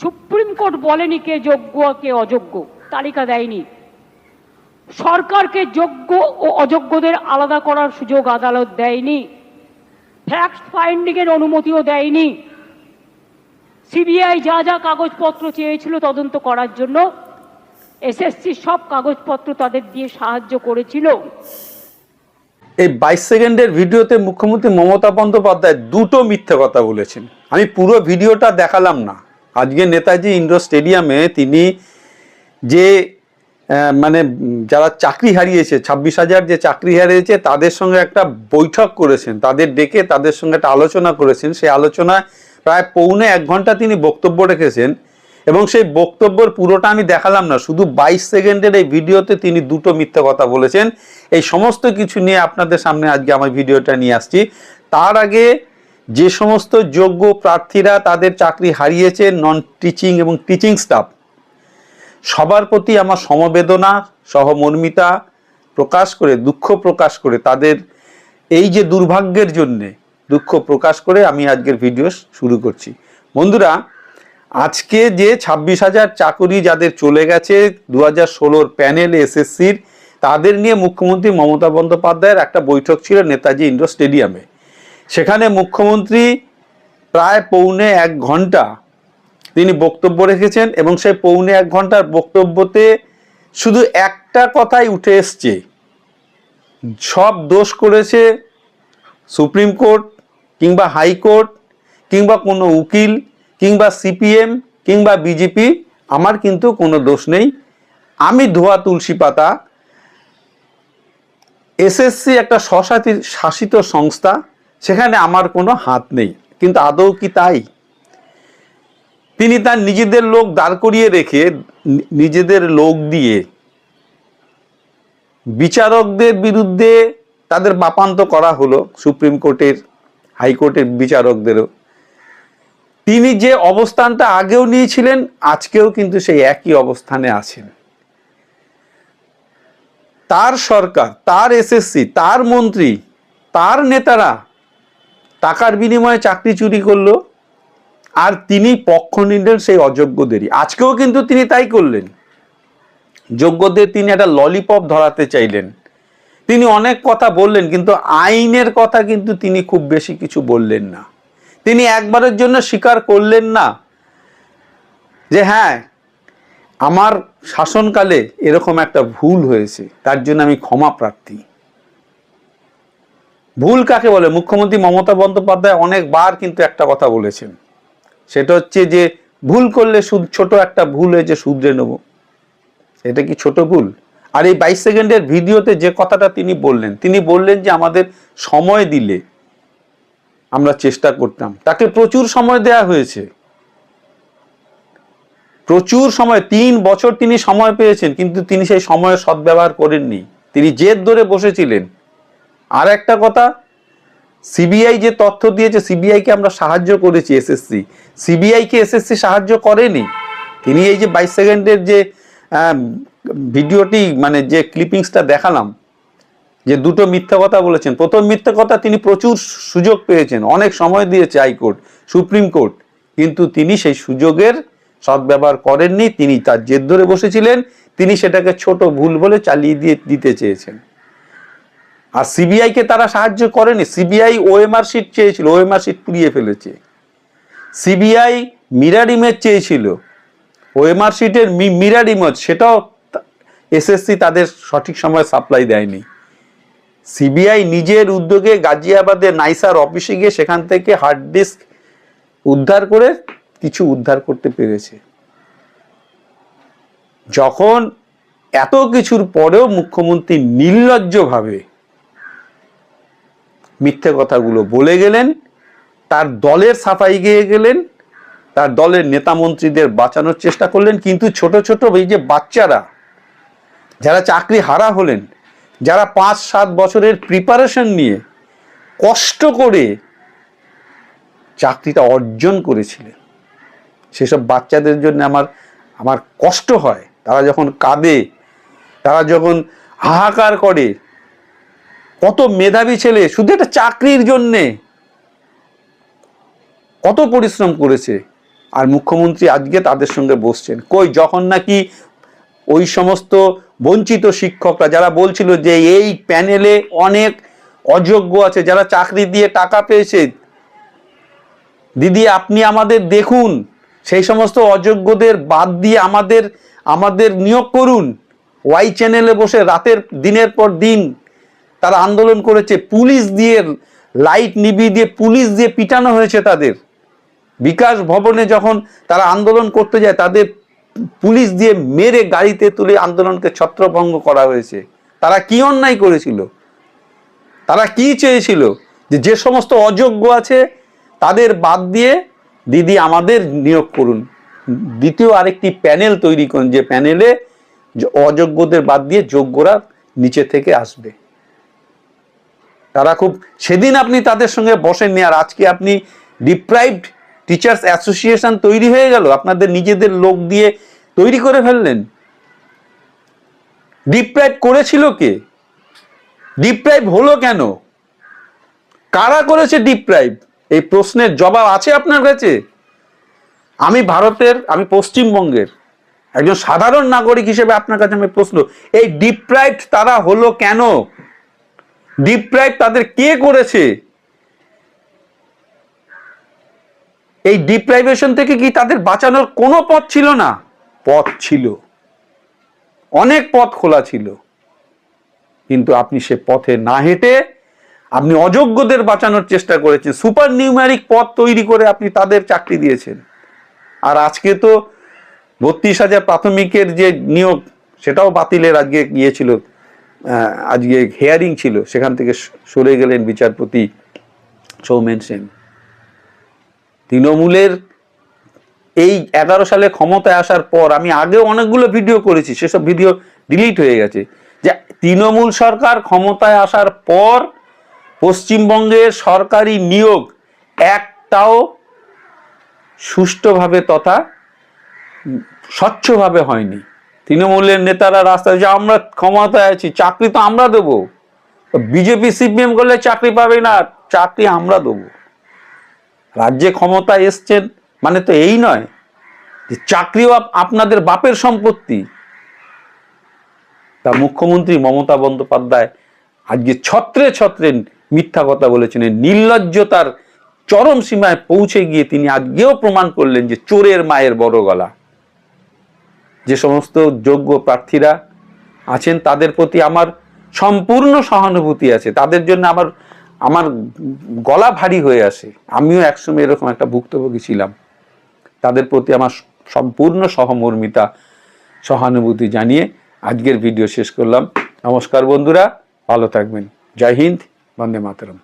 Supreme court বলেনি কে যোগ্য কে অযোগ্য। তালিকা দেয়নি। সরকারকে যোগ্য ও অযোগ্যদের আলাদা করার সুযোগ আদালত দেয়নি। ফ্যাক্ট ফাইন্ডিং এর অনুমতিও দেয়নি। সিবিআই যা যা কাগজপত্র চেয়েছিল তদন্ত করার জন্য এসএসসি সব কাগজপত্র তাদের দিয়ে সাহায্য করেছিল। এই বাইশ সেকেন্ডের ভিডিওতে মুখ্যমন্ত্রী মমতা বন্দ্যোপাধ্যায় দুটো মিথ্যে কথা বলেছেন। আমি পুরো ভিডিওটা দেখালাম না। আজকে নেতাজি ইন্ডোর স্টেডিয়ামে তিনি যে মানে যারা চাকরি হারিয়েছে, ছাব্বিশ হাজার যে চাকরি হারিয়েছে, তাদের সঙ্গে একটা বৈঠক করেছেন, তাদের ডেকে তাদের সঙ্গে একটা আলোচনা করেছেন। সেই আলোচনায় প্রায় পৌনে এক ঘণ্টা তিনি বক্তব্য রেখেছেন এবং সেই বক্তব্যের পুরোটা আমি দেখালাম না, শুধু বাইশ সেকেন্ডের এই ভিডিওতে তিনি দুটো মিথ্যা কথা বলেছেন। এই সমস্ত কিছু নিয়ে আপনাদের সামনে আজকে আমার ভিডিওটা নিয়ে আসছি। তার আগে যে সমস্ত যোগ্য প্রার্থীরা তাদের চাকরি হারিয়েছে নন টিচিং এবং টিচিং স্টাফ সবার প্রতি আমার সমবেদনা সহমর্মিতা প্রকাশ করে, দুঃখ প্রকাশ করে, তাদের এই যে দুর্ভাগ্যের জন্যে দুঃখ প্রকাশ করে আমি আজকের ভিডিও শুরু করছি। বন্ধুরা, আজকে যে ছাব্বিশ হাজার চাকরি যাদের চলে গেছে দু হাজার ষোলোর প্যানেল এসএসসির, তাদের নিয়ে মুখ্যমন্ত্রী মমতা বন্দ্যোপাধ্যায়ের একটা বৈঠক ছিল নেতাজি ইন্ডোর স্টেডিয়ামে। সেখানে মুখ্যমন্ত্রী প্রায় পৌনে এক ঘণ্টা তিনি বক্তব্য রেখেছেন এবং সেই পৌনে এক ঘণ্টার বক্তব্যতে শুধু একটা কথাই উঠে এসছে। সব দোষ করেছে সুপ্রিম কোর্ট কিংবা হাইকোর্ট কিংবা কোনো উকিল কিংবা সিপিএম কিংবা বিজেপি, আমার কিন্তু কোনো দোষ নেই। আমি ধোয়া তুলসী পাতা, এসএসসি একটা স্বশাসিত, শাসিত সংস্থা সেখানে আমার কোনো হাত নেই, কিন্তু আদৌ কি তাই? তিনি তার নিজেদের লোক দাঁড় করিয়ে রেখে নিজেদের লোক দিয়ে বিচারকদের বিরুদ্ধে তাদের বাপান্ত করা হলো সুপ্রিম কোর্টের, হাইকোর্টের বিচারকদেরও। তিনি যে অবস্থানটা আগেও নিয়েছিলেন, আজকেও কিন্তু সেই একই অবস্থানে আছেন। তার সরকার, তার এসএসসি, তার মন্ত্রী, তার নেতারা টাকার বিনিময়ে চাকরি চুরি করল, আর তিনি পক্ষ নিলেন সেই অযোগ্যদেরই। আজকেও কিন্তু তিনি তাই করলেন। যোগ্যদের তিনি একটা ললিপপ ধরাতে চাইলেন। তিনি অনেক কথা বললেন, কিন্তু আইনের কথা কিন্তু তিনি খুব বেশি কিছু বললেন না। তিনি একবারের জন্য স্বীকার করলেন না যে হ্যাঁ আমার শাসনকালে এরকম একটা ভুল হয়েছে, তার জন্য আমি ক্ষমা প্রার্থী। ভুল কাকে বলে? মুখ্যমন্ত্রী মমতা বন্দ্যোপাধ্যায় অনেকবার কিন্তু একটা কথা বলেছেন। সেটা হচ্ছে যে, ভুল করলে শুধ- ছোট একটা ভুল হয়েছে শুধরে নেব। এটা কি ছোট ভুল? আর এই বাইশ সেকেন্ডের ভিডিওতে যে কথাটা তিনি বললেন তিনি বললেন যে আমাদের সময় দিলে আমরা চেষ্টা করতাম। তাকে প্রচুর সময় দেয়া হয়েছে। প্রচুর সময়, তিন বছর তিনি সময় পেয়েছেন, কিন্তু তিনি সেই সময়ের সদ্ব্যবহার করেননি। তিনি জেদ ধরে বসেছিলেন। আর একটা কথা সিবিআই যে তথ্য দিয়েছে সিবিআই কে আমরা সাহায্য করেছি এসএসসি সিবিআই কে এসএসসি সাহায্য করেনি। তিনি এই যে বাইশ সেকেন্ডের যে ভিডিওটি মানে যে ক্লিপিংসটা দেখালাম, যে দুটো মিথ্যা কথা বলেছেন। প্রথম মিথ্যা কথা, তিনি প্রচুর সুযোগ পেয়েছেন। অনেক সময় দিয়েছে হাইকোর্ট সুপ্রিম কোর্ট। কিন্তু তিনি সেই সুযোগের সদ্ব্যবহার করেননি। তিনি তার জেদ ধরে বসেছিলেন। তিনি সেটাকে ছোট ভুল বলে চালিয়ে দিয়ে, দিতে চেয়েছেন। আর সিবিআই কে তারা সাহায্য করেনি। সিবিআই ওএমআর শিট চেয়েছিল ওএমআর শিট পুড়িয়ে ফেলেছে। সিবিআই মিরার ইমেজ চেয়েছিল। ওএমআর শিটের মিরার ইমেজ সেটাও এসএসসি তাদের সঠিক সময় সাপ্লাই দেয়নি। সিবিআই নিজের উদ্যোগে গাজিয়াবাদের নাইসার অফিসে গিয়ে সেখান থেকে হার্ড ডিস্ক উদ্ধার করে কিছু উদ্ধার করতে পেরেছে। যখন এত কিছুর পরেও মুখ্যমন্ত্রী নির্লজ্জভাবে মিথ্যে কথাগুলো বলে গেলেন, তার দলের সাফাই গিয়ে গেলেন, তার দলের নেতা মন্ত্রীদের বাঁচানোর চেষ্টা করলেন, কিন্তু ছোট ছোট এই যে বাচ্চারা, যারা চাকরি হারা হলেন, যারা পাঁচ সাত বছরের প্রিপারেশন নিয়ে কষ্ট করে চাকরিটা অর্জন করেছিলেন, সেসব বাচ্চাদের জন্য আমার আমার কষ্ট হয়। তারা যখন কাঁদে, তারা যখন হাহাকার করে কত মেধাবী ছেলে, শুধু একটা চাকরির জন্যে। কত পরিশ্রম করেছে। আর মুখ্যমন্ত্রী আজকে তাদের সঙ্গে বসছেন। কই, যখন নাকি ওই সমস্ত বঞ্চিত শিক্ষকরা, যারা বলছিল যে এই প্যানেলে অনেক অযোগ্য আছে, যারা চাকরি দিয়ে টাকা পেয়েছে, দিদি আপনি আমাদের দেখুন, সেই সমস্ত অযোগ্যদের বাদ দিয়ে আমাদের আমাদের নিয়োগ করুন। ওয়াই চ্যানেলে বসে রাতের, দিনের পর দিন তারা আন্দোলন করেছে, পুলিশ দিয়ে লাইট নিভিয়ে দিয়ে পুলিশ দিয়ে পিটানো হয়েছে তাদের। বিকাশ ভবনে যখন তারা আন্দোলন করতে যায়, তাদের পুলিশ দিয়ে মেরে গাড়িতে তুলে আন্দোলনকে ছত্রভঙ্গ করা হয়েছে। তারা কি অন্যায় করেছিল? তারা কি চেয়েছিল? যে যে সমস্ত অযোগ্য আছে, তাদের বাদ দিয়ে দিদি আমাদের নিয়োগ করুন। দ্বিতীয় আরেকটি প্যানেল তৈরি করুন, যে প্যানেলে অযোগ্যদের বাদ দিয়ে যোগ্যরা নিচে থেকে আসবে। তারা খুব সেদিন আপনি তাদের সঙ্গে বসেননি আর আজকে আপনি ডিপ্রাইভড টিচার্স অ্যাসোসিয়েশন তৈরি হয়ে গেল। আপনাদের নিজেদের লোক দিয়ে তৈরি করে ফেললেন। ডিপ্রাইভ করেছিল কে? ডিপ্রাইভ হলো কেন? কারা করেছে ডিপ্রাইভ এই প্রশ্নের জবাব আছে আপনার কাছে? আমি ভারতের, আমি পশ্চিমবঙ্গের একজন সাধারণ নাগরিক হিসেবে আপনার কাছে আমি প্রশ্ন, এই ডিপ্রাইভ তারা হলো কেন? ডিপ্রাইভ তাদের কে করেছে? এই ডিপ্রাইভেশন থেকে কি তাদের বাঁচানোর কোনো পথ ছিল না? পথ ছিল। অনেক পথ খোলা ছিল। কিন্তু আপনি সে পথে না হেঁটে আপনি অযোগ্যদের বাঁচানোর চেষ্টা করেছেন। সুপার নিউম্যারিক পথ তৈরি করে আপনি তাদের চাকরি দিয়েছেন। আর আজকে তো বত্রিশ হাজার প্রাথমিকের যে নিয়োগ, সেটাও বাতিলের আজকে গিয়েছিল। আজকে হেয়ারিং ছিল, সেখান থেকে সরে গেলেন বিচারপতি সৌমেন সেন। তৃণমূলের এই এগারো সালে ক্ষমতায় আসার পর আমি আগেও অনেকগুলো ভিডিও করেছি, সেসব ভিডিও ডিলিট হয়ে গেছে। যে তৃণমূল সরকার ক্ষমতায় আসার পর পশ্চিমবঙ্গের সরকারি নিয়োগ একটাও সুষ্ঠুভাবে তথা স্বচ্ছভাবে হয়নি। তৃণমূলের নেতারা রাস্তায় যে আমরা ক্ষমতায় আছি, চাকরি তো আমরা দেবো। বিজেপি, সিপিএম করলে চাকরি পাবে না, চাকরি আমরা দেবো। রাজ্যে ক্ষমতায় এসছেন মানে তো এই নয় যে চাকরিও আপ- আপনাদের বাপের সম্পত্তি। তা মুখ্যমন্ত্রী মমতা বন্দ্যোপাধ্যায় আজকে ছত্রে ছত্রে মিথ্যা কথা বলেছেন নির্লজ্জতার চরম সীমায় পৌঁছে গিয়ে তিনি আজকেও প্রমাণ করলেন যে চোরের মায়ের বড় গলা। যে সমস্ত যোগ্য প্রার্থীরা আছেন, তাদের প্রতি আমার সম্পূর্ণ সহানুভূতি আছে। তাদের জন্য আমার আমার গলা ভারী হয়ে আসে। আমিও একসময় এরকম একটা ভুক্তভোগী ছিলাম। তাদের প্রতি আমার সম্পূর্ণ সহমর্মিতা, সহানুভূতি জানিয়ে আজকের ভিডিও শেষ করলাম। নমস্কার বন্ধুরা, ভালো থাকবেন। জয় হিন্দ, বন্দে মাতরম।